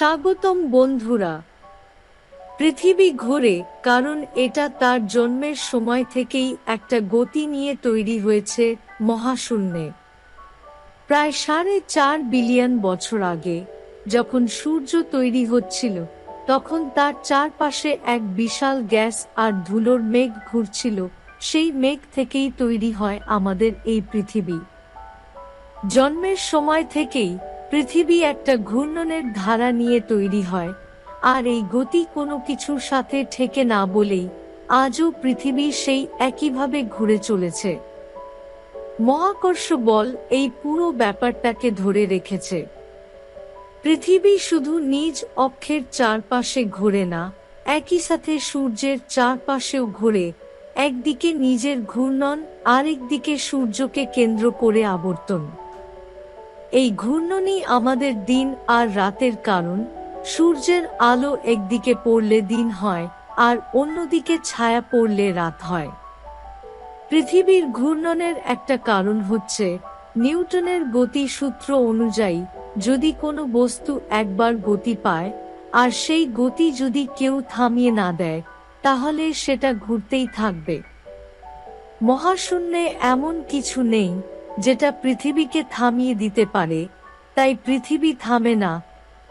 স্বাগতম বন্ধুরা। পৃথিবী ঘোরে, কারণ এটা তার জন্মের সময় থেকেই একটা গতি নিয়ে তৈরি হয়েছে মহাশূন্যে। প্রায় সাড়ে চার বিলিয়ন বছর আগে, যখন সূর্য তৈরি হচ্ছিল, তখন তার চারপাশে এক বিশাল গ্যাস আর ধুলোর মেঘ ঘুরছিল, সেই মেঘ থেকেই তৈরি হয় আমাদের এই পৃথিবী। জন্মের সময় থেকেই পৃথিবী একটা ঘূর্ণনের ধারা নিয়ে তৈরি হয়, আর এই গতি কোনো কিছুর সাথে ঠেকে না বলেই আজও পৃথিবী সেই একইভাবে ঘুরে চলেছে। মহাকর্ষ বল এই পুরো ব্যাপারটাকে ধরে রেখেছে। পৃথিবী শুধু নিজ অক্ষের চারপাশে ঘোরে না, একই সাথে সূর্যের চারপাশেও ঘোরে, একদিকে নিজের ঘূর্ণন, আরেকদিকে সূর্যকে কেন্দ্র করে আবর্তন। এই ঘূর্ণনই আমাদের দিন আর রাতের কারণ। সূর্যের আলো একদিকে পড়লে দিন হয়, আর অন্যদিকে ছায়া পড়লে রাত হয়। পৃথিবীর ঘূর্ণনের একটা কারণ হচ্ছে, নিউটনের গতি সূত্র অনুযায়ী যদি কোনো বস্তু একবার গতি পায়, আর সেই গতি যদি কেউ থামিয়ে না দেয়, তাহলে সেটা ঘুরতেই থাকবে। মহাশূন্যে এমন কিছু নেই যেটা পৃথিবীকে থামিয়ে দিতে পারে, তাই পৃথিবী থামে না,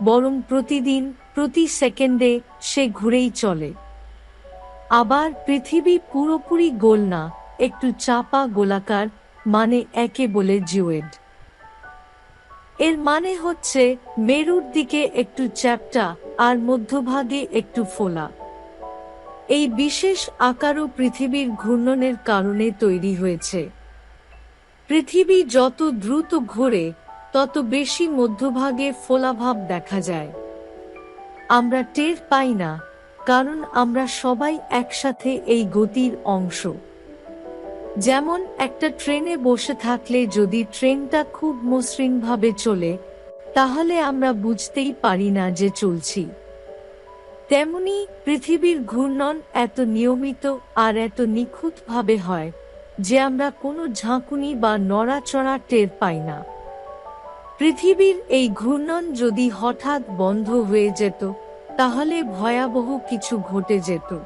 বরং প্রতিদিন, প্রতি সেকেন্ডে সে ঘুরেই চলে। আবার পৃথিবী পুরোপুরি গোল না, একটু চাপা গোলাকার মানে একে বলে জিওয়েড এর মানে হচ্ছে মেরুর দিকে একটু চ্যাপটা আর মধ্যভাগে একটু ফোলা। এই বিশেষ আকারও পৃথিবীর ঘূর্ণনের কারণে তৈরি হয়েছে। পৃথিবী যত দ্রুত ঘোরে, তত বেশি মধ্যভাগে ফোলাভাব দেখা যায়। আমরা টের পাই না, কারণ আমরা সবাই একসাথে এই গতির অংশ। যেমন একটা ট্রেনে বসে থাকলে যদি ট্রেনটা খুব মসৃণভাবে চলে, তাহলে আমরা বুঝতেই পারি না যে চলছি। তেমনি পৃথিবীর ঘূর্ণন এত নিয়মিত আর এত নিখুঁতভাবে হয় যে আমরা কোনো ঝাঁকুনি বা নড়াচড়া টের পাই না। পৃথিবীর এই ঘূর্ণন যদি হঠাৎ বন্ধ হয়ে যেত, তাহলে ভয়াবহ কিছু ঘটে যেত।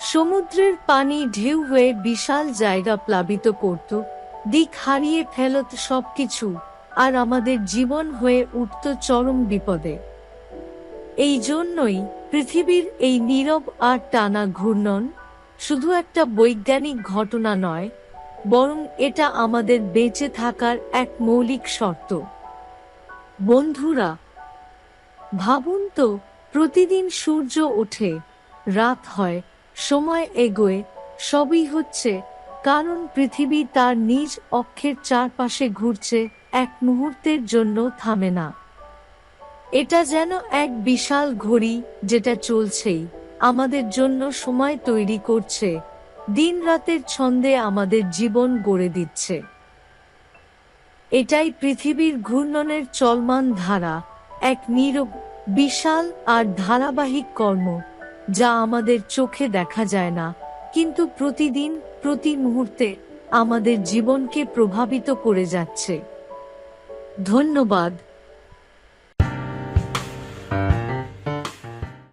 সমুদ্রের পানি ঢেউ হয়ে বিশাল জায়গা প্লাবিত করত, দিক হারিয়ে ফেলত সবকিছু, আর আমাদের জীবন হয়ে উঠত চরম বিপদে। এই জন্যই পৃথিবীর এই নীরব আর টানা ঘূর্ণন শুধু একটা বৈজ্ঞানিক ঘটনা নয়, বরং এটা আমাদের বেঁচে থাকার এক মৌলিক শর্ত। বন্ধুরা, ভাবুন তো, প্রতিদিন সূর্য ওঠে, রাত হয়, সময় এগোয়, সবই হচ্ছে, কারণ পৃথিবী তার নিজ অক্ষের চারপাশে ঘুরছে, এক মুহূর্তের জন্য থামে না। এটা যেন এক বিশাল ঘড়ি যেটা চলছেই। আমাদের জন্য সময় তৈরি করছে। দিন রাতের ছন্দে আমাদের জীবন গড়ে দিচ্ছে। এটাই পৃথিবীর ঘূর্ণনের চলমান ধারা, এক নীরব, বিশাল আর ধারাবাহিক কর্ম, যা আমাদের চোখে দেখা যায় না, কিন্তু প্রতিদিন, প্রতি মুহূর্তে, আমাদের জীবনকে প্রভাবিত করে যাচ্ছে। ধন্যবাদ।